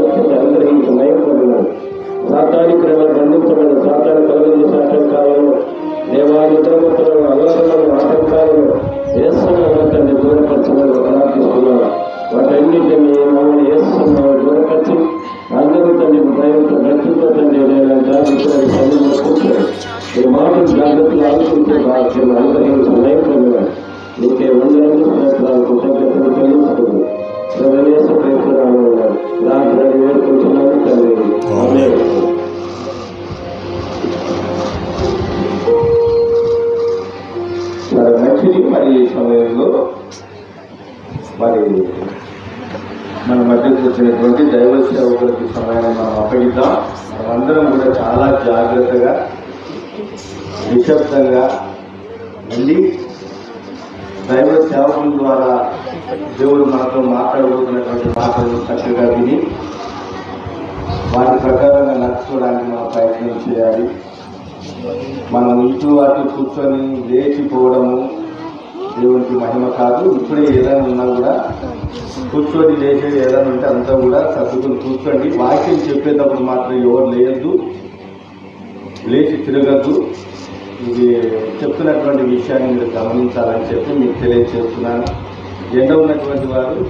ఇంకొకటేసి ప్రత్యక్షత అనుగ్రహించి నయపడినాడు సాతాని క్రమ బంధించబడిన సాతాని కలుగజేసే ఆటంకాలను ఆటంకాలను తండ్రి దూరపరచమని ప్రార్థిస్తున్నాను మమ్మల్ని వేస్తున్నావు దూరపరిచి అందరూ తండ్రి ప్రేమతో భక్తితో తండ్రి నేను జాగ్రత్తగా తల్లి ఈ మాటలు జాగ్రత్తలు ఆలోచించే బాధ్యతను అనుగ్రహించి నయపడినాడు నీకే కృతజ్ఞతలు చెల్లించుకుంది ప్రవేశ ప్రయత్నాలు ప్రార్థన వేడుకుంటున్నాను తండ్రి ఆమేన్. మరి మంచిది మరి ఈ సమయంలో మరి మన మధ్యకు వచ్చినటువంటి దైవ సేవకులకి సమయాన్ని మనం అప్పగిద్దాం మనమందరం కూడా చాలా జాగ్రత్తగా నిశ్శబ్దంగా మళ్ళీ దైవ సేవకుల ద్వారా దేవుడు మనతో మాట్లాడబోతున్నటువంటి మాటలు చక్కగా విని వాటి ప్రకారంగా నడుచుకోవడానికి మనం ప్రయత్నం చేయాలి. మనం ఇటు అటు కూర్చొని లేచిపోవడము దేవునికి మహిమ కాదు. ఇప్పుడే ఏదైనా ఉన్నా కూడా కూర్చొని లేచేది ఏదైనా ఉంటే అంతా కూడా సర్దుకుని కూర్చోండి. వాక్యం చెప్పేటప్పుడు మాత్రం ఎవరు లేయద్దు లేచి తిరగద్దు. ఇది చెప్తున్నటువంటి విషయాన్ని మీరు గమనించాలని చెప్పి మీకు తెలియజేస్తున్నాను. ఎండ ఉన్నటువంటి వారు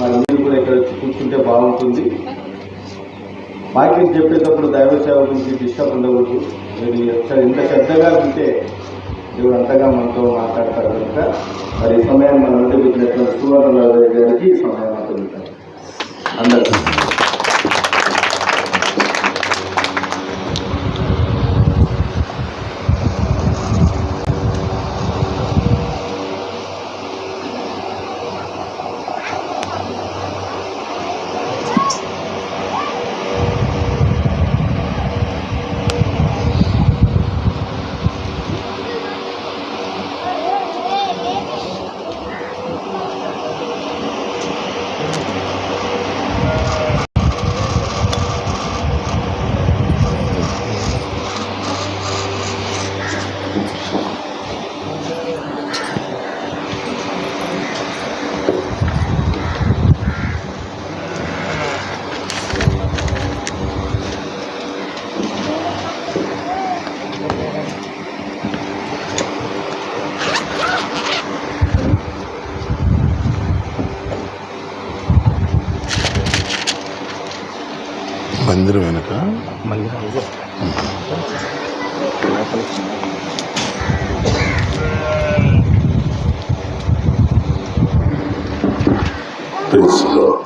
మరి మీరు కూడా ఇక్కడ వచ్చి కూర్చుంటే బాగుంటుంది. వాక్యం చెప్పేటప్పుడు దైవ సేవ గురించి డిస్టర్బ్ ఉండకూడదు. మీరు ఎంత- ఎంత శ్రద్ధగా ఉంటే దేవుడు అంతగా మనతో మాట్లాడతారు కనుక మరి ఈ సమయం మనం నుండి పెట్టినటువంటి సువర్ణ గారికి ఈ సమయం అంటున్నారు అందరికీ. The Lord.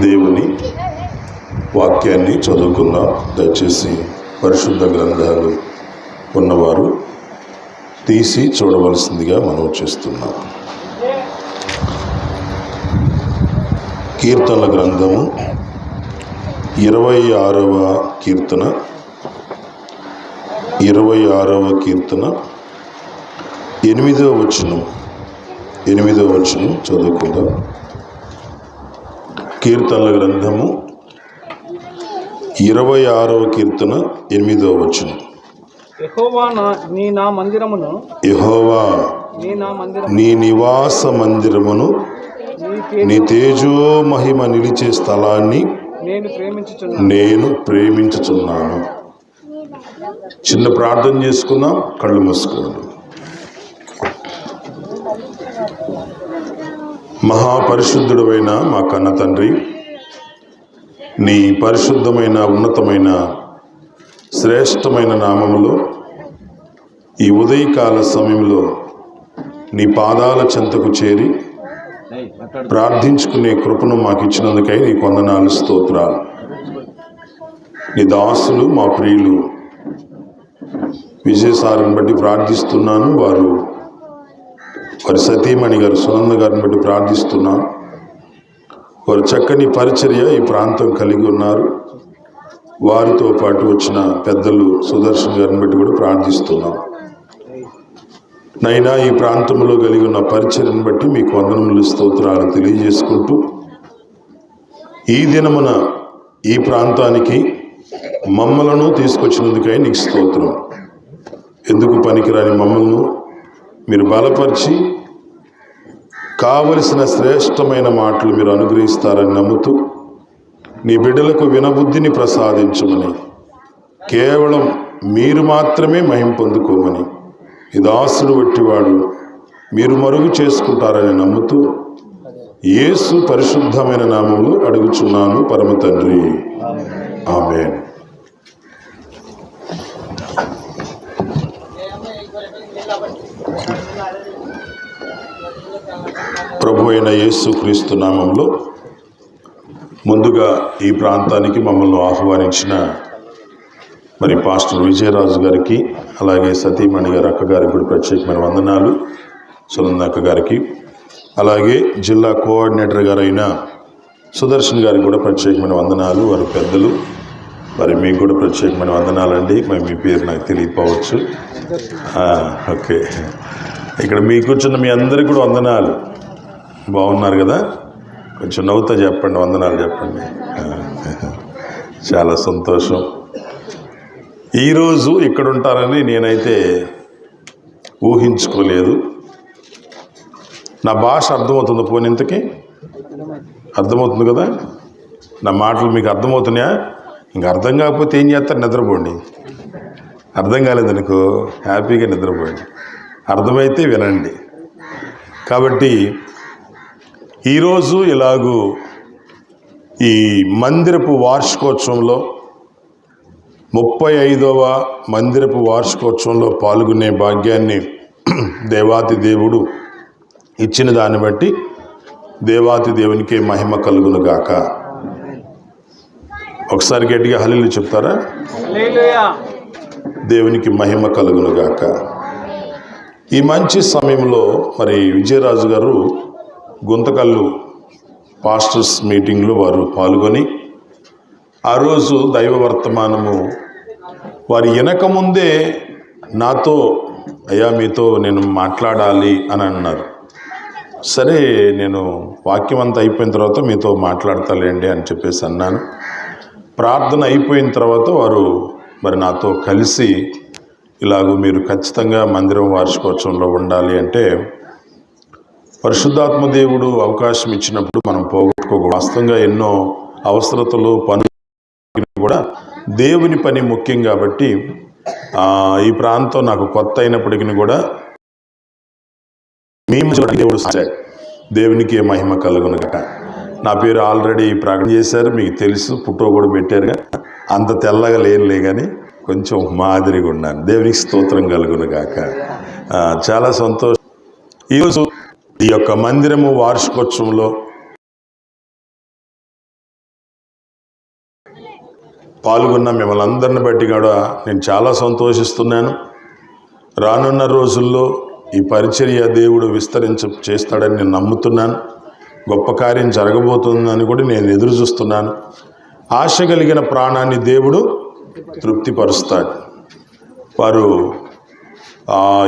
దేవుని వాక్యాన్ని చదువుకుందాం దయచేసి పరిశుద్ధ గ్రంథాలు ఉన్నవారు తీసి చూడవలసిందిగా మనం చేస్తున్నాం. కీర్తనల గ్రంథము ఇరవై ఆరవ కీర్తన ఇరవై ఆరవ కీర్తన ఎనిమిదవ వచనం ఎనిమిదవ వచనం చదువుకుందాం. కీర్తనల గ్రంథము ఇరవై ఆరవ కీర్తన ఎనిమిదవ వచనం. నా నీ మందిరమును యెహోవా నీ నివాస మందిరమును నీ తేజో మహిమ నిలిచే స్థలాన్ని నేను ప్రేమించుచున్నాను. చిన్న ప్రార్థన చేసుకుందాం కళ్ళు మూసుకోండి. మహాపరిశుద్ధుడమైన మా కన్న తండ్రి నీ పరిశుద్ధమైన ఉన్నతమైన శ్రేష్టమైన నామములో ఈ ఉదయకాల సమయంలో నీ పాదాల చెంతకు చేరి ప్రార్థించుకునే కృపను మాకు ఇచ్చినందుకై నీ కొందనాలు స్తోత్రాలు. నీ దాసులు మా ప్రియులు. విజయసారిని బట్టి ప్రార్థిస్తున్నాను. వారు వారి సతీమణి గారు సునంద గారిని బట్టి ప్రార్థిస్తున్నాను. వారు చక్కని పరిచర్య ఈ ప్రాంతం కలిగి ఉన్నారు. వారితో పాటు వచ్చిన పెద్దలు సుదర్శన్ గారిని బట్టి కూడా ప్రార్థిస్తున్నాం నైనా ఈ ప్రాంతంలో కలిగి ఉన్న పరిచయను బట్టి మీకు వందనములు స్తోత్రాలు తెలియజేసుకుంటూ ఈ దినమున ఈ ప్రాంతానికి మమ్మలను తీసుకొచ్చినందుకై నీకు స్తోత్రం. ఎందుకు పనికిరాని మమ్మల్ని? మీరు బలపరిచి కావలసిన శ్రేష్టమైన మాటలు మీరు అనుగ్రహిస్తారని నమ్ముతూ నీ బిడ్డలకు వినబుద్ధిని ప్రసాదించమని కేవలం మీరు మాత్రమే మహిం పొందుకోమని ఈ దాసుడు వట్టివాడు మీరు మరుగు చేసుకుంటారని నమ్ముతూ యేసు పరిశుద్ధమైన నామములు అడుగుచున్నాను పరమ తండ్రి. ఆమె ప్రభు అయిన యేసు క్రీస్తు నామంలో ముందుగా ఈ ప్రాంతానికి మమ్మల్ని ఆహ్వానించిన మరి పాస్టర్ విజయరాజు గారికి అలాగే సతీమణి గారి అక్క గారికి కూడా ప్రత్యేకమైన వందనాలు. సునంద అక్క గారికి అలాగే జిల్లా కోఆర్డినేటర్ గారైన సుదర్శన్ గారికి కూడా ప్రత్యేకమైన వందనాలు. వారి పెద్దలు. మరి మీకు కూడా ప్రత్యేకమైన వందనాలండి. మరి మీ పేరు నాకు తెలియకపోవచ్చు. ఓకే. ఇక్కడ మీ కూర్చున్న మీ అందరికీ కూడా వందనాలు. బాగున్నారు కదా? కొంచెం నవ్వుతా చెప్పండి వందనాలు చెప్పండి. చాలా సంతోషం. ఈరోజు ఇక్కడ ఉంటారని నేనైతే ఊహించుకోలేదు. నా భాష అర్థమవుతుంది పోనింతకి అర్థమవుతుంది కదా? నా మాటలు మీకు అర్థమవుతున్నాయా? ఇంక అర్థం కాకపోతే ఏం చేస్తారు? నిద్రపోండి. అర్థం కాలేదనుకో హ్యాపీగా నిద్రపోండి. అర్థమైతే వినండి. కాబట్టి ఈరోజు ఇలాగూ ఈ మందిరపు వార్షికోత్సవంలో ముప్పై ఐదవ మందిరపు వార్షికోత్సవంలో పాల్గొనే భాగ్యాన్ని దేవాతి దేవుడు ఇచ్చిన దాన్ని బట్టి దేవాతి దేవునికి మహిమ కలుగును గాక ఒకసారి గట్టిగా హలీలు చెప్తారా? దేవునికి మహిమ కలుగును గాక ఈ మంచి సమయంలో మరి విజయరాజు గారు గుంతకల్లు పాస్టర్స్ మీటింగ్లో వారు పాల్గొని ఆ రోజు దైవ వర్తమానము. వారి వెనక ముందే నాతో అయ్యా మీతో నేను మాట్లాడాలి అని అన్నారు. సరే నేను వాక్యం అంతా అయిపోయిన తర్వాత మీతో మాట్లాడతాలేండి అని చెప్పేసి అన్నాను. ప్రార్థన అయిపోయిన తర్వాత వారు మరి నాతో కలిసి ఇలాగూ మీరు ఖచ్చితంగా మందిరం వార్షికోత్సవంలో ఉండాలి అంటే పరిశుద్ధాత్మ దేవుడు అవకాశం ఇచ్చినప్పుడు మనం పోగొట్టుకోకూడదు. వాస్తవంగా ఎన్నో అవసరతలు పనులు కూడా దేవుని పని ముఖ్యం కాబట్టి ఈ ప్రాంతం నాకు కొత్త అయినప్పటికీ కూడా మేము దేవుడు దేవునికి మహిమ కలుగునగట నా పేరు ఆల్రెడీ ప్రకటన చేశారు. మీకు తెలుసు ఫోటో కూడా పెట్టారుగా అంత తెల్లగా లేనులే కానీ కొంచెం మాదిరిగా ఉన్నాను. దేవునికి స్తోత్రం కలుగునుగాక. చాలా సంతోషం. ఈరోజు ఈ యొక్క మందిరము వార్షికోత్సవంలో పాల్గొన్న మిమ్మల్ని అందరిని బట్టి కూడా నేను చాలా సంతోషిస్తున్నాను. రానున్న రోజుల్లో ఈ పరిచర్య దేవుడు విస్తరించ చేస్తాడని నేను నమ్ముతున్నాను. గొప్ప కార్యం జరగబోతుందని కూడా నేను ఎదురు చూస్తున్నాను. ఆశ కలిగిన ప్రాణాన్ని దేవుడు తృప్తిపరుస్తాడు. వారు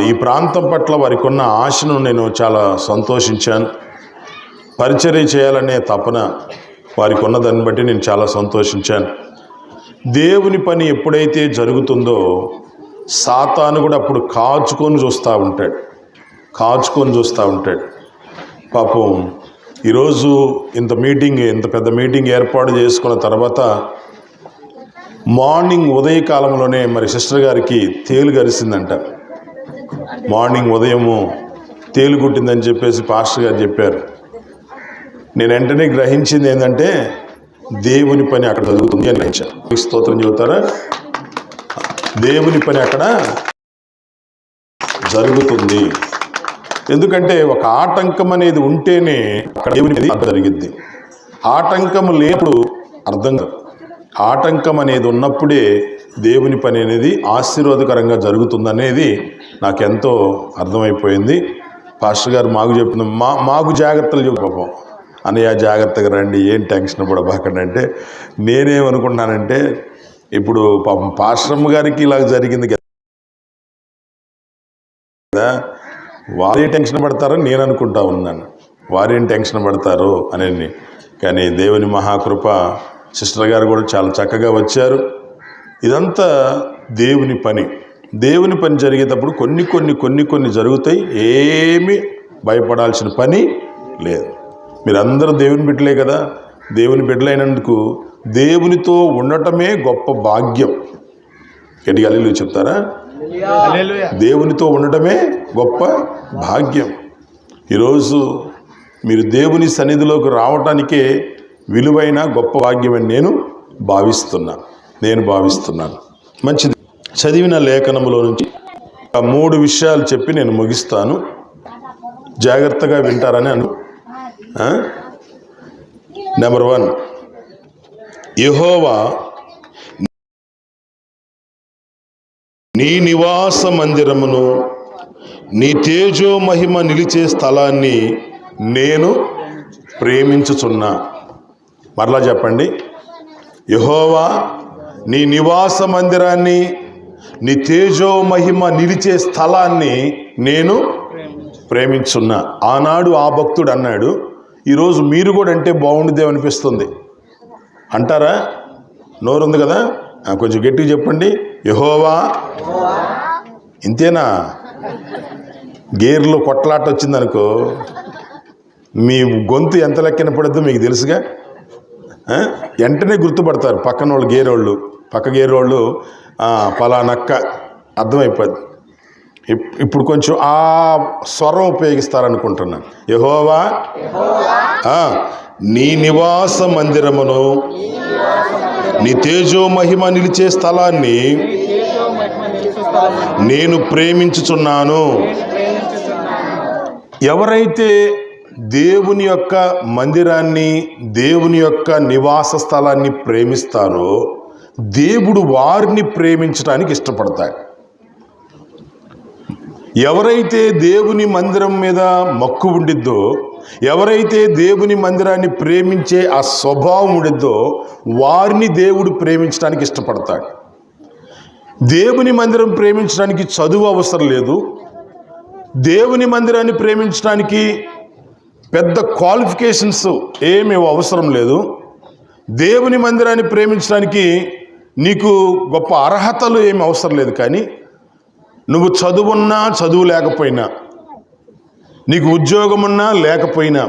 ఈ ప్రాంతం పట్ల వారికి ఉన్న ఆశను నేను చాలా సంతోషించాను. పరిచర్య చేయాలనే తపన వారికి ఉన్నదాన్ని బట్టి నేను చాలా సంతోషించాను. దేవుని పని ఎప్పుడైతే జరుగుతుందో సాతాను కూడా అప్పుడు కాచుకొని చూస్తూ ఉంటాడు. కాచుకొని చూస్తూ ఉంటాడు. పాపం ఈరోజు ఇంత మీటింగ్ ఇంత పెద్ద మీటింగ్ ఏర్పాటు చేసుకున్న తర్వాత మార్నింగ్ ఉదయకాలంలోనే మరి సిస్టర్ గారికి తేలు గరిసిందంట. మార్నింగ్ ఉదయము తేలు కుట్టిందని చెప్పేసి పాస్టర్ గారు చెప్పారు. నేను వెంటనే గ్రహించింది ఏంటంటే దేవుని పని అక్కడ జరుగుతుంది అని గ్రహించాను స్తోత్రం చెబుతారా? దేవుని పని అక్కడ జరుగుతుంది. ఎందుకంటే ఒక ఆటంకం అనేది ఉంటేనే అక్కడ దేవుని అక్కడ జరిగిద్ది. ఆటంకం లేనప్పుడు అర్థం కాదు. ఆటంకం అనేది ఉన్నప్పుడే దేవుని పని అనేది ఆశీర్వాదకరంగా జరుగుతుందనేది నాకెంతో అర్థమైపోయింది. పాస్టర్ గారు మాకు చెప్పిన మా మాకు జాగ్రత్తలు చెప్పు పాపం. అన్నయ్య జాగ్రత్తగా రండి ఏం టెన్షన్ పడబాకండి అంటే నేనేమనుకుంటున్నానంటే ఇప్పుడు పాపం పాశ్రమ గారికి ఇలా జరిగింది కదా. వారే టెన్షన్ పడతారని నేను అనుకుంటా ఉన్నాను. వారేం టెన్షన్ పడతారో అని కానీ దేవుని మహాకృప సిస్టర్ గారు కూడా చాలా చక్కగా వచ్చారు. ఇదంతా దేవుని పని. దేవుని పని జరిగేటప్పుడు కొన్ని కొన్ని కొన్ని కొన్ని జరుగుతాయి. ఏమీ భయపడాల్సిన పని లేదు. మీరందరూ దేవుని బిడ్డలే కదా. దేవుని బిడ్డలైనందుకు దేవునితో ఉండటమే గొప్ప భాగ్యం. గట్టిగా అల్లు చెప్తారా? దేవునితో ఉండటమే గొప్ప భాగ్యం. ఈరోజు మీరు దేవుని సన్నిధిలోకి రావటానికే విలువైన గొప్ప భాగ్యమని నేను భావిస్తున్నా. నేను భావిస్తున్నాను. మంచిది. చదివిన లేఖనములో నుంచి ఆ మూడు విషయాలు చెప్పి నేను ముగిస్తాను. జాగ్రత్తగా వింటారని అను? నెంబర్ వన్ యహోవా నీ నివాస మందిరమును నీ తేజో మహిమ నిలిచే స్థలాన్ని నేను ప్రేమించుచున్నా. మరలా చెప్పండి. యహోవా నీ నివాస మందిరాన్ని నీ తేజో మహిమ నిలిచే స్థలాన్ని నేను ప్రేమించున్నా. ఆనాడు ఆ భక్తుడు అన్నాడు ఈరోజు మీరు కూడా అంటే బాగుండేది అనిపిస్తుంది. అంటారా? నోరుంది కదా? కొంచెం గట్టిగా చెప్పండి. యహోవా. ఇంతేనా? గేర్లో కొట్లాట వచ్చిందనుకో మీ గొంతు ఎంత లెక్కన పడుద్దో మీకు తెలుసుగా? వెంటనే గుర్తుపడతారు పక్కన వాళ్ళు గేరోళ్ళు. పక్క గేరోళ్ళు ఆ, పలానక్క అర్థమైపోద్ది. ఇప్పుడు కొంచెం ఆ స్వరం ఉపయోగిస్తారనుకుంటున్నాను. యహోవా నీ నివాస మందిరమును నీ తేజో మహిమ నిలిచే స్థలాన్ని నేను ప్రేమించుచున్నాను. ఎవరైతే దేవుని యొక్క మందిరాన్ని దేవుని యొక్క నివాస స్థలాన్ని ప్రేమిస్తారో దేవుడు వారిని ప్రేమించడానికి ఇష్టపడతాడు. ఎవరైతే దేవుని మందిరం మీద మక్కు ఉండిద్దో ఎవరైతే దేవుని మందిరాన్ని ప్రేమించే ఆ స్వభావం ఉండిద్దో వారిని దేవుడు ప్రేమించడానికి ఇష్టపడతాడు. దేవుని మందిరం ప్రేమించడానికి చదువు అవసరం లేదు. దేవుని మందిరాన్ని ప్రేమించడానికి పెద్ద క్వాలిఫికేషన్స్ ఏమి అవసరం లేదు. దేవుని మందిరాన్ని ప్రేమించడానికి నీకు గొప్ప అర్హతలు ఏమి అవసరం లేదు కానీ నువ్వు చదువున్నా చదువు లేకపోయినా నీకు ఉద్యోగం ఉన్నా లేకపోయినా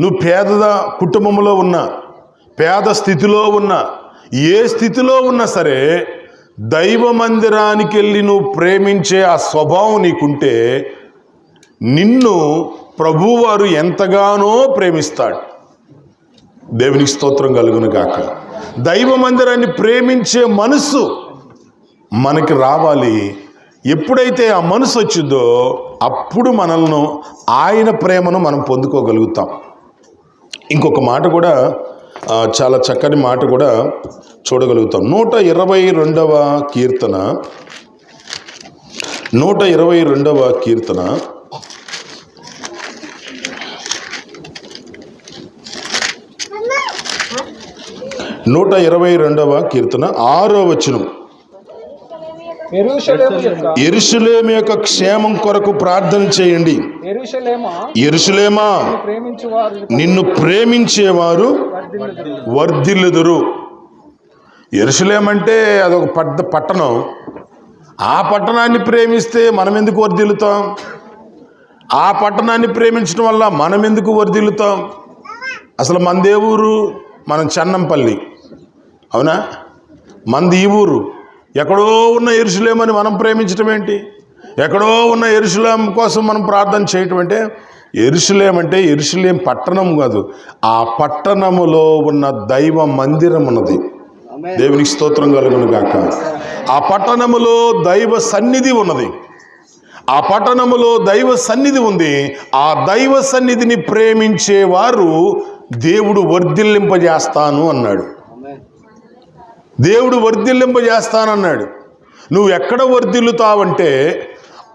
నువ్వు పేద కుటుంబంలో ఉన్నా పేద స్థితిలో ఉన్నా ఏ స్థితిలో ఉన్నా సరే దైవ మందిరానికి వెళ్ళి నువ్వు ప్రేమించే ఆ స్వభావం నీకుంటే నిన్ను ప్రభువారు ఎంతగానో ప్రేమిస్తాడు. దేవునికి స్తోత్రం కలుగును కాక దైవ మందిరాన్ని ప్రేమించే మనస్సు మనకి రావాలి. ఎప్పుడైతే ఆ మనసు వచ్చిందో అప్పుడు మనల్ని ఆయన ప్రేమను మనం పొందుకోగలుగుతాం. ఇంకొక మాట కూడా చాలా చక్కని మాట కూడా చూడగలుగుతాం. నూట ఇరవై రెండవ కీర్తన. నూట ఇరవై రెండవ కీర్తన. నూట ఇరవై రెండవ కీర్తన ఆరో వచనం. ఎరుషలేము యొక్క క్షేమం కొరకు ప్రార్థన చేయండి. ఎరుషలేమా? వారు నిన్ను ప్రేమించేవారు వర్ధిల్లుదురు. ఎరుసలేమంటే అదొక పెద్ద పట్టణం. ఆ పట్టణాన్ని ప్రేమిస్తే మనం ఎందుకు వర్ధిల్లుతాం? ఆ పట్టణాన్ని ప్రేమించడం వల్ల మనం ఎందుకు వర్ధిల్లుతాం? అసలు మనదే ఊరు మనం చెన్నంపల్లి. అవునా? మంది ఈ ఊరు. ఎక్కడో ఉన్న ఎరుసలేమని మనం ప్రేమించడం ఏంటి? ఎక్కడో ఉన్న ఎరుసలేం కోసం మనం ప్రార్థన చేయటం అంటే ఎరుసలేం అంటే ఎరుసలేం పట్టణం కాదు ఆ పట్టణములో ఉన్న దైవ మందిరం ఉన్నది. దేవునికి స్తోత్రం కలుగును గాక. ఆ పట్టణములో దైవ సన్నిధి ఉన్నది. ఆ పట్టణములో దైవ సన్నిధి ఉంది. ఆ దైవ సన్నిధిని ప్రేమించేవారు దేవుడు వర్ధిల్లింపజేస్తాను అన్నాడు. దేవుడు వర్ధిల్లింపజేస్తానన్నాడు. నువ్వు ఎక్కడ వర్ధిల్లుతావంటే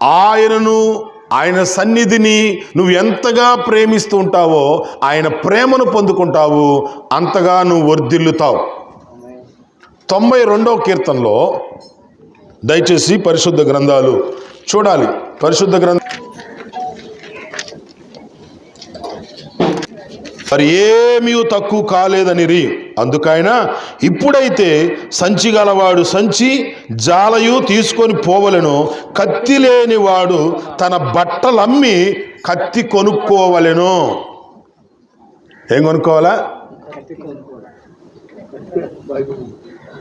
ఆయనను ఆయన సన్నిధిని నువ్వు ఎంతగా ప్రేమిస్తూ ఉంటావో ఆయన ప్రేమను పొందుకుంటావు అంతగా నువ్వు వర్ధిల్లుతావు. తొంభై రెండవ కీర్తనలో దయచేసి పరిశుద్ధ గ్రంథాలు చూడాలి. పరిశుద్ధ గ్రంథ మరి ఏమీ తక్కువ కాలేదని రి. అందుకైన ఇప్పుడైతే సంచి గలవాడు సంచి జాలయు తీసుకొని పోవలెను. కత్తి లేనివాడు తన బట్టలమ్మి కత్తి కొనుక్కోవలెను. ఏం కొనుక్కోవాలా?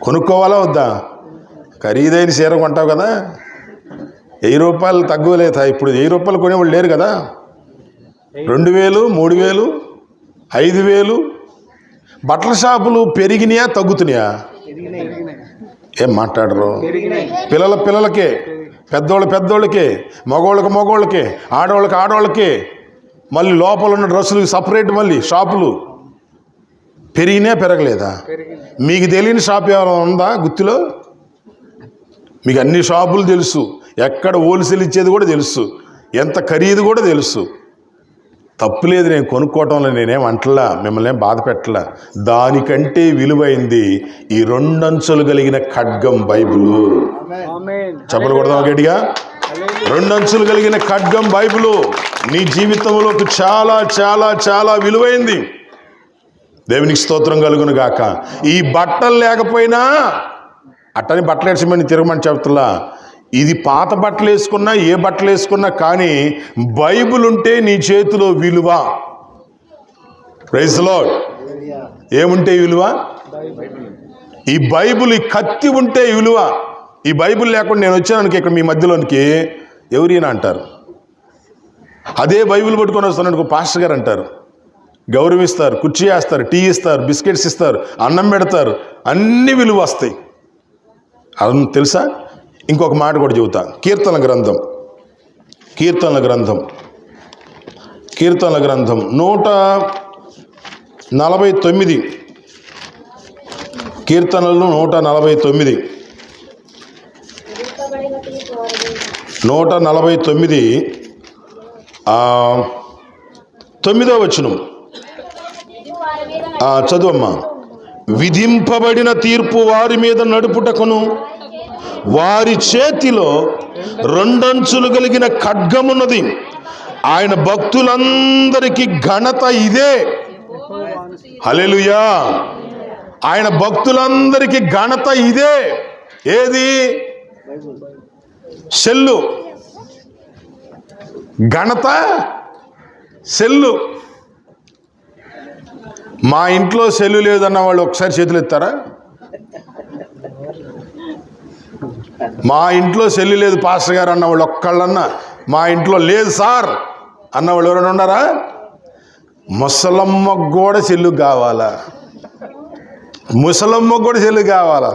కొనుక్కోవాలా వద్దా? ఖరీదైన చీర కొంటావు కదా. వెయ్యి రూపాయలు తక్కువలేదా ఇప్పుడు వెయ్యి రూపాయలు కొనేవాళ్ళు లేరు కదా. రెండు వేలు మూడు వేలు ఐదు వేలు? బట్టల షాపులు పెరిగినాయా తగ్గుతున్నాయా? ఏం మాట్లాడరు? పిల్లల పిల్లలకే పెద్దోళ్ళ పెద్దోళ్ళకే మగోళ్ళకి మగోళ్ళకే ఆడవాళ్ళకి ఆడవాళ్ళకే మళ్ళీ లోపల ఉన్న డ్రెస్సులు సపరేట్ మళ్ళీ షాపులు. పెరిగినా పెరగలేదా? మీకు తెలియని షాప్ ఏమైనా ఉందా గుత్తిలో? మీకు అన్ని షాపులు తెలుసు. ఎక్కడ హోల్సేల్ ఇచ్చేది కూడా తెలుసు. ఎంత ఖరీదు కూడా తెలుసు. తప్పులేదు నేను కొనుక్కోవటంలో నేనేం అంటలా మిమ్మల్ని ఏం బాధ పెట్టలా. దానికంటే విలువైంది ఈ రెండంచులు కలిగిన ఖడ్గం బైబిలు. చెప్పలు కొడదాం గట్టిగా. రెండంచులు కలిగిన ఖడ్గం బైబిలు. నీ జీవితంలోకి చాలా చాలా చాలా విలువైంది. దేవునికి స్తోత్రం కలుగును గాక. ఈ బట్టలు లేకపోయినా అట్టని బట్టలు వేసమని తిరగమని చెప్తున్నా. ఇది పాత బట్టలు వేసుకున్నా ఏ బట్టలు వేసుకున్నా కానీ బైబుల్ ఉంటే నీ చేతిలో విలువ. ప్రైజ్లో ఏముంటే విలువ? ఈ బైబిల్ ఈ కత్తి ఉంటే విలువ. ఈ బైబిల్ లేకుండా నేను వచ్చాను ఇక్కడ మీ మధ్యలోనికి ఎవరైనా అంటారు? అదే బైబిల్ పట్టుకొని వస్తాను పాస్టర్ గారు అంటారు. గౌరవిస్తారు కుర్చీ వేస్తారు టీ ఇస్తారు బిస్కెట్స్ ఇస్తారు అన్నం పెడతారు అన్ని విలువ వస్తాయి. అది తెలుసా? ఇంకొక మాట కూడా చెబుతా. కీర్తన గ్రంథం. కీర్తనల గ్రంథం. కీర్తన గ్రంథం. నూట నలభై తొమ్మిది. కీర్తనలు నూట నలభై తొమ్మిది. నూట నలభై తొమ్మిది. తొమ్మిదో వచనం. చదువమ్మా. విధింపబడిన తీర్పు వారి మీద నడుపుటకును వారి చేతిలో రెండంచులు కలిగిన ఖడ్గమున్నది. ఆయన భక్తులందరికీ ఘనత ఇదే. హలెలుయా ఆయన భక్తులందరికీ ఘనత ఇదే. ఏది? సెల్లు. ఘనత? సెల్లు. మా ఇంట్లో సెల్లు లేదన్న వాళ్ళు ఒకసారి చేతులు ఎత్తారా? మా ఇంట్లో సెల్లు లేదు పాస్టర్ గారు అన్న వాళ్ళు ఒక్కళ్ళన్నా. మా ఇంట్లో లేదు సార్ అన్నవాళ్ళు ఎవరైనా ఉన్నారా? ముసలమ్మకు కూడా సెల్లు కావాలా? ముసలమ్మకు కూడా సెల్లు కావాలా?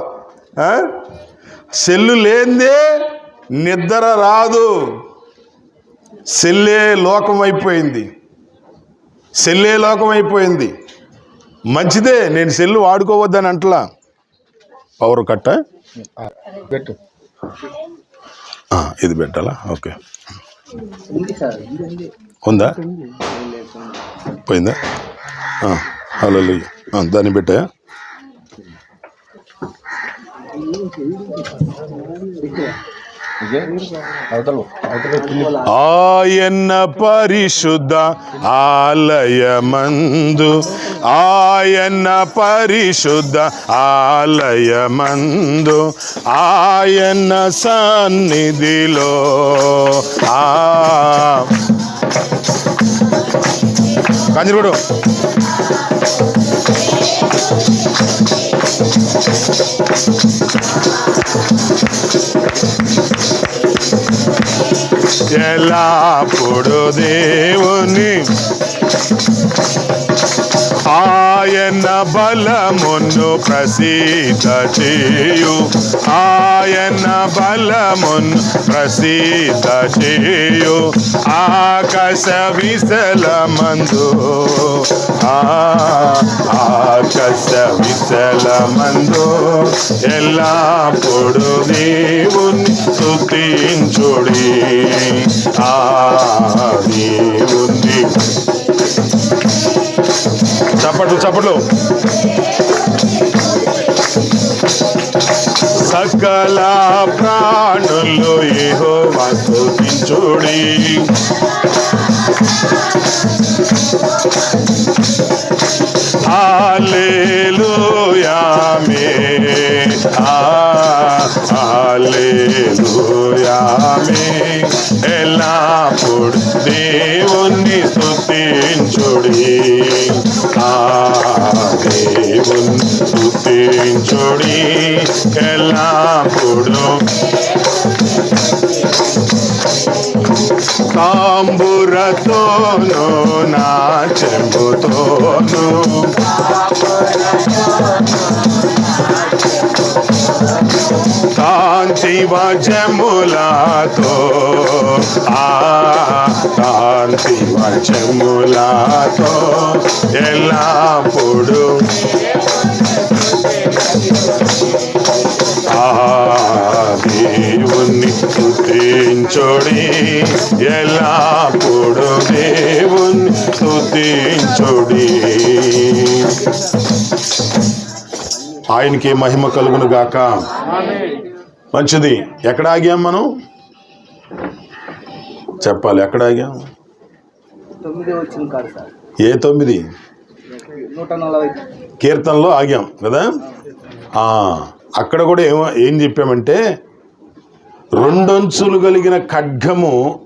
సెల్లు లేదే నిద్ర రాదు. సెల్లే లోకం అయిపోయింది. సెల్లే లోకం అయిపోయింది. మంచిదే నేను సెల్లు వాడుకోవద్దని అంటలా. పవర్ కట్ట? పెట్టు. ఇది పెట్టాలా? ఓకే. ఉందా పోయిందా? హలో దాన్ని పెట్టా అవతలు అవతలు ఆయన పరిశుద్ధ ఆలయమందు ఆయన పరిశుద్ధ ఆలయమందు ఆయన సన్నిధిలో. ఆ. కంజరుడు ఎలాప్పుడు దేవుని. ఆయన బలమును ప్రసీత చేయు ఆయన బలమును ప్రసీత చేయు ఆకాశ విశలమందు ఆ ఆకాశ విశలమందు ఎల్లప్పుడు దేవుని స్థుతించుడి ఆ దేవుని చప్పట్లు చప్పట్లు. సకల ప్రాణులు ఏహో స్తుతించుడి హల్లెలూయామే హల్లెలూయామే ఎల్లప్పుడు దేవుణ్ణి స్తుతించుడి. దేవుని స్తుతించుడి ఎల్లప్పుడు తాంబురతోను నా చెంబుతోను కాంతి వజములతో ఆ కాంతి వజములతో ఎల్లప్పుడు ఆ దేవుణ్ణి స్థుతించుడి ఎల్లప్పుడు దేవుణ్ణి స్తుతించుడి. ఆయనకి మహిమ కలుగును గాక మంచిది. ఎక్కడ ఆగాం మనం? చెప్పాలి. ఎక్కడ ఆగాం? ఏ తొమ్మిది? కీర్తనలో ఆగాం కదా? అక్కడ కూడా ఏం ఏం చెప్పామంటే రెండొంచులు కలిగిన ఖడ్గము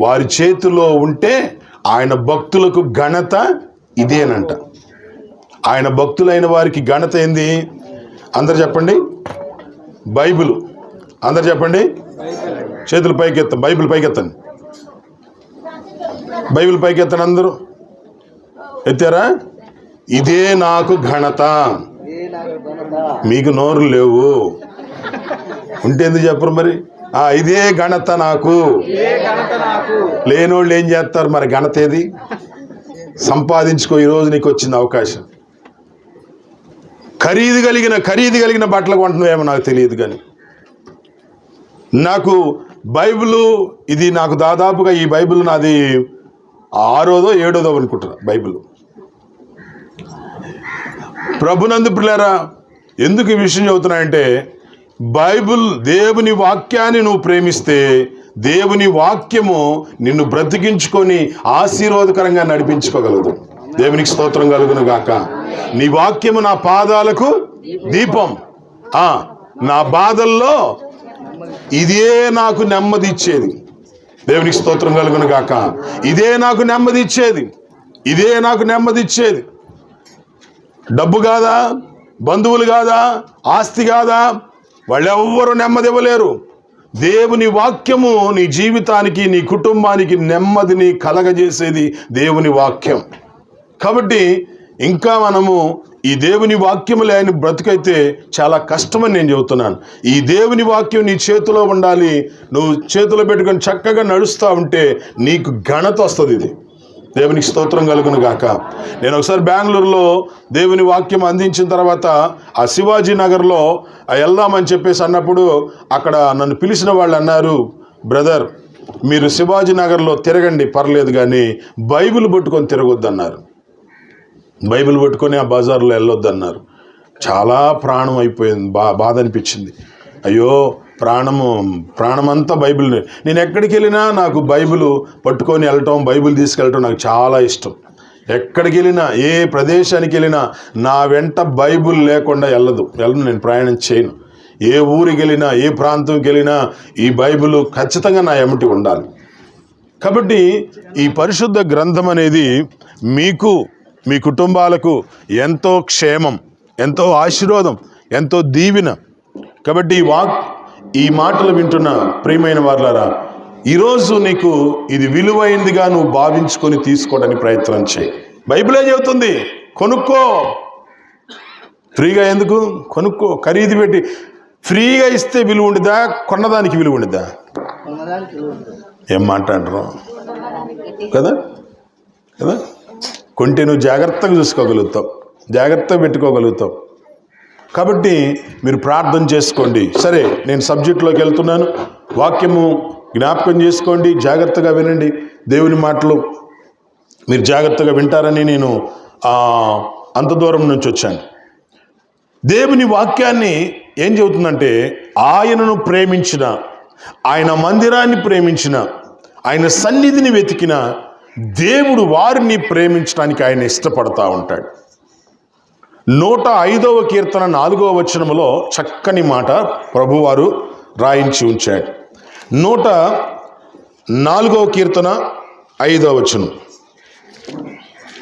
వారి చేతిలో ఉంటే ఆయన భక్తులకు ఘనత ఇదేనంట. ఆయన భక్తులైన వారికి ఘనత ఏంది? అందరు చెప్పండి. బైబిల్. అందరు చెప్పండి. చేతులు పైకెత్తం బైబిల్ పైకెత్తండి. బైబిల్ పైకెత్తండి అందరూ. ఎత్తారా? ఇదే నాకు ఘనత. మీకు నోరు లేవు. ఉంటే ఎందుకు చెప్పరు మరి? ఆ ఇదే ఘనత నాకు. లేని ఘనత నాకు లేనోళ్ళు ఏం చేస్తారు? మరి ఘనత ఏది? సంపాదించుకో ఈరోజు నీకు వచ్చింది అవకాశం. ఖరీదు కలిగిన ఖరీదు కలిగిన బట్టలు కొంటున్నావేమో నాకు తెలియదు కానీ. నాకు బైబిల్ ఇది నాకు దాదాపుగా ఈ బైబిల్ నాది ఆరోదో ఏడోదో అనుకుంటున్నా బైబిల్. ప్రభునందు పిల్లరా ఎందుకు ఈ విషయం చెబుతున్నాయంటే బైబిల్ దేవుని వాక్యాన్ని నువ్వు ప్రేమిస్తే దేవుని వాక్యము నిన్ను బ్రతికించుకొని ఆశీర్వాదకరంగా నడిపించుకోగలదు. దేవునికి స్తోత్రం కలుగును గాక నీ వాక్యము నా పాదాలకు దీపం. ఆ నా బాధల్లో ఇదే నాకు నెమ్మది ఇచ్చేది దేవునికి స్తోత్రం కలుగును గాక ఇదే నాకు నెమ్మది ఇచ్చేది ఇదే నాకు నెమ్మది ఇచ్చేది డబ్బు కాదా? బంధువులు కాదా? ఆస్తి కాదా? వాళ్ళెవ్వరూ నెమ్మది ఇవ్వలేరు దేవుని వాక్యము నీ జీవితానికి నీ కుటుంబానికి నెమ్మదిని కలగజేసేది దేవుని వాక్యం. కాబట్టి ఇంకా మనము ఈ దేవుని వాక్యము లేని బ్రతుకైతే చాలా కష్టమని నేను చెబుతున్నాను. ఈ దేవుని వాక్యం నీ చేతిలో ఉండాలి. నువ్వు చేతిలో పెట్టుకొని చక్కగా నడుస్తూ ఉంటే నీకు ఘనత వస్తుంది ఇది. దేవునికి స్తోత్రం కలుగును గాక. నేను ఒకసారి బెంగళూరులో దేవుని వాక్యం అందించిన తర్వాత ఆ శివాజీ నగర్లో వెళ్దామని చెప్పేసి అన్నప్పుడు అక్కడ నన్ను పిలిచిన వాళ్ళు అన్నారు బ్రదర్ మీరు శివాజీ నగర్లో తిరగండి పర్లేదు కానీ బైబిల్ పట్టుకొని తిరగొద్దు అన్నారు బైబిల్ పట్టుకొని ఆ బజార్లో వెళ్ళొద్దు అన్నారు చాలా ప్రాణం అయిపోయింది బా బాధ అనిపించింది. అయ్యో ప్రాణము ప్రాణమంతా బైబిల్ నేను ఎక్కడికి వెళ్ళినా నాకు బైబిల్ పట్టుకొని వెళ్ళటం బైబిల్ తీసుకెళ్ళటం నాకు చాలా ఇష్టం. ఎక్కడికి వెళ్ళినా ఏ ప్రదేశానికి వెళ్ళినా నా వెంట బైబిల్ లేకుండా వెళ్ళదు. వెళ్ళను నేను ప్రయాణం చేయను. ఏ ఊరికి వెళ్ళినా ఏ ప్రాంతంకి వెళ్ళినా ఈ బైబిల్ ఖచ్చితంగా నా ఎమటి ఉండాలి. కాబట్టి ఈ పరిశుద్ధ గ్రంథం అనేది మీకు మీ కుటుంబాలకు ఎంతో క్షేమం ఎంతో ఆశీర్వాదం ఎంతో దీవెన. కాబట్టి ఈ వాక్ ఈ మాటలు వింటున్న ప్రియమైన వారులారా ఈరోజు నీకు ఇది విలువైందిగా నువ్వు భావించుకొని తీసుకోవడానికి ప్రయత్నం చేయి. బైబిలే చెబుతుంది? కొనుక్కో. ఫ్రీగా ఎందుకు? కొనుక్కో. ఖరీదు పెట్టి. ఫ్రీగా ఇస్తే విలువ ఉండిద్దా? కొన్నదానికి విలువ ఉంటుంది. ఏం మాట్లాడరు? కదా? కదా? కొంటే నువ్వు జాగ్రత్తగా చూసుకోగలుగుతావు జాగ్రత్తగా పెట్టుకోగలుగుతావు కాబట్టి మీరు ప్రార్థన చేసుకోండి. సరే నేను సబ్జెక్టులోకి వెళ్తున్నాను. వాక్యము జ్ఞాపకం చేసుకోండి. జాగ్రత్తగా వినండి. దేవుని మాటలు మీరు జాగ్రత్తగా వింటారని నేను అంత దూరం నుంచి వచ్చాను. దేవుని వాక్యాన్ని ఏం చెబుతుందంటే ఆయనను ప్రేమించిన ఆయన మందిరాన్ని ప్రేమించిన ఆయన సన్నిధిని వెతికిన దేవుడు వారిని ప్రేమించడానికి ఆయన ఇష్టపడతా ఉంటాడు. నూట ఐదవ కీర్తన నాలుగవ వచనములో చక్కని మాట ప్రభువారు రాయించి ఉంచాడు. నూట నాలుగవ కీర్తన ఐదవ వచనం.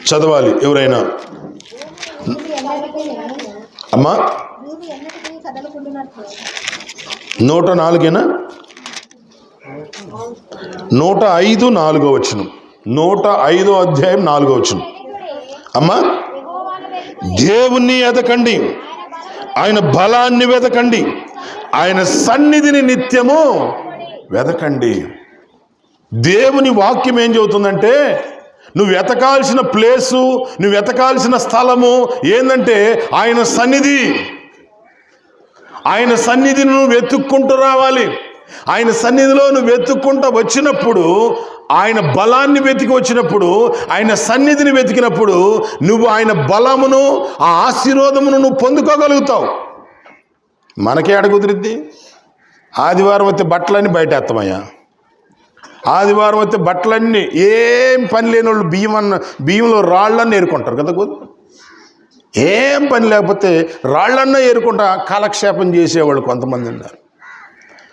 చదవాలి ఎవరైనా? అమ్మా? నూట నాలుగేనా? నూట ఐదు నాలుగో వచనం. నూట ఐదో అధ్యాయం నాలుగో వచనం. అమ్మా దేవుణ్ణి ఎదకండి. ఆయన బలాన్ని వెదకండి. ఆయన సన్నిధిని నిత్యము వెదకండి. దేవుని వాక్యం ఏం చెబుతుందంటే నువ్వు వెతకాల్సిన ప్లేసు నువ్వు వెతకాల్సిన స్థలము ఏంటంటే ఆయన సన్నిధి. ఆయన సన్నిధిని నువ్వు వెతుక్కుంటూ రావాలి. ఆయన సన్నిధిలో నువ్వు వెతుక్కుంటూ వచ్చినప్పుడు ఆయన బలాన్ని వెతికి వచ్చినప్పుడు ఆయన సన్నిధిని వెతికినప్పుడు నువ్వు ఆయన బలమును ఆ ఆశీర్వాదమును నువ్వు పొందుకోగలుగుతావు. మనకే అడ ఆదివారం వస్తే బట్టలన్నీ బయటేస్తామయ్యా ఆదివారం వస్తే బట్టలన్నీ ఏం పని లేని వాళ్ళు బియ్యం అన్న బియ్యంలో రాళ్ళన్నీ ఏరుకుంటారు కదా ఏం పని లేకపోతే రాళ్ళన్నా ఏరుకుంటా కాలక్షేపం చేసేవాళ్ళు కొంతమంది ఉన్నారు.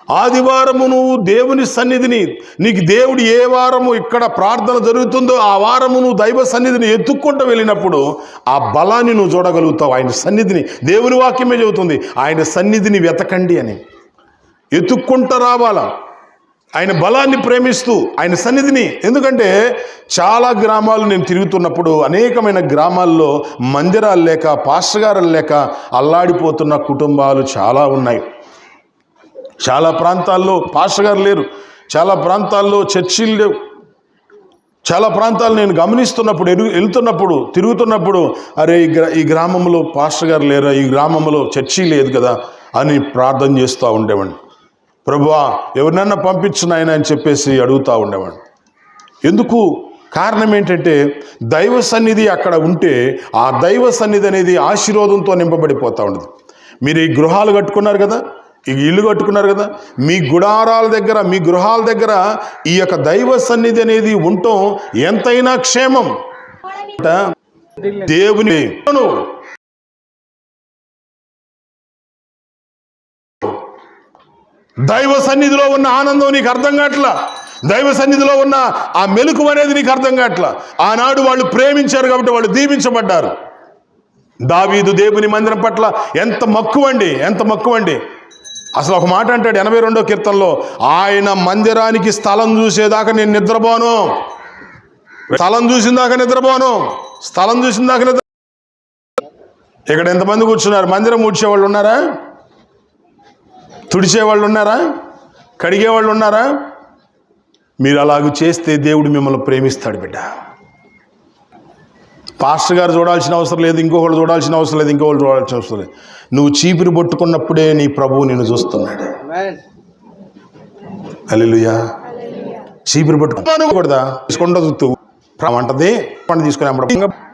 ఆదివారము నువ్వు దేవుని సన్నిధిని నీకు దేవుడు ఏ వారము ఇక్కడ ప్రార్థన జరుగుతుందో ఆ వారము నువ్వు దైవ సన్నిధిని ఎత్తుక్కుంటూ వెళ్ళినప్పుడు ఆ బలాన్ని నువ్వు చూడగలుగుతావు. ఆయన సన్నిధిని దేవుని వాక్యమే చెబుతుంది ఆయన సన్నిధిని వెతకండి అని. ఎత్తుక్కుంటూ రావాలా? ఆయన బలాన్ని ప్రేమిస్తూ ఆయన సన్నిధిని. ఎందుకంటే చాలా గ్రామాలు నేను తిరుగుతున్నప్పుడు అనేకమైన గ్రామాల్లో మందిరాలు లేక పాస్టగారులు లేక అల్లాడిపోతున్న కుటుంబాలు చాలా ఉన్నాయి. చాలా ప్రాంతాల్లో పాస్టగారు లేరు. చాలా ప్రాంతాల్లో చర్చిలు లేవు. చాలా ప్రాంతాలు నేను గమనిస్తున్నప్పుడు ఎరు వెళ్తున్నప్పుడు తిరుగుతున్నప్పుడు అరే ఈ గ్రా ఈ గ్రామంలో పాస్టర్ గారు లేరా? ఈ గ్రామంలో చర్చి లేదు కదా అని ప్రార్థన చేస్తూ ఉండేవాడిని. ప్రభువా ఎవరినన్నా పంపించునాయన అని చెప్పేసి అడుగుతూ ఉండేవాడు ఎందుకు? కారణం ఏంటంటే దైవ సన్నిధి అక్కడ ఉంటే ఆ దైవ సన్నిధి అనేది ఆశీర్వాదంతో నింపబడిపోతూ ఉండదు. మీరు ఈ గృహాలు కట్టుకున్నారు కదా? ఇల్లు కట్టుకున్నారు కదా. మీ గుడారాల దగ్గర మీ గృహాల దగ్గర ఈ యొక్క దైవ సన్నిధి అనేది ఉండటం ఎంతైనా క్షేమం. దేవుని దైవ సన్నిధిలో ఉన్న ఆనందం నీకు అర్థం కావట్లా? దైవ సన్నిధిలో ఉన్న ఆ మెలకు అనేది నీకు అర్థం కావట్లా? ఆనాడు వాళ్ళు ప్రేమించారు కాబట్టి వాళ్ళు దీవించబడ్డారు. దావీదు దేవుని మందిరం పట్ల ఎంత మక్కువండి ఎంత మక్కువండి. అసలు ఒక మాట అంటాడు ఎనభై రెండో కీర్తనలో ఆయన మందిరానికి స్థలం చూసేదాకా నేను నిద్రపోను. స్థలం చూసిన దాకా నిద్రపోను. స్థలం చూసిన దాకా నిద్ర ఇక్కడ ఎంతమంది కూర్చున్నారు? మందిరం కూర్చేవాళ్ళు ఉన్నారా? తుడిచేవాళ్ళు ఉన్నారా? కడిగేవాళ్ళు ఉన్నారా? మీరు అలాగ చేస్తే దేవుడు మిమ్మల్ని ప్రేమిస్తాడు బిడ్డ. పాస్టర్ గారు చూడాల్సిన అవసరం లేదు ఇంకొకళ్ళు చూడాల్సిన అవసరం లేదు ఇంకొకళ్ళు చూడాల్సిన అవసరం లేదు. నువ్వు చీపిరి పట్టుకున్నప్పుడే నీ ప్రభువు నిన్ను చూస్తున్నాడు. ఆమేన్ అల్లెలుయా చీపిరి పట్టుకోకూడదా తీసుకుంటా చూస్తూ అంటది పంట తీసుకుని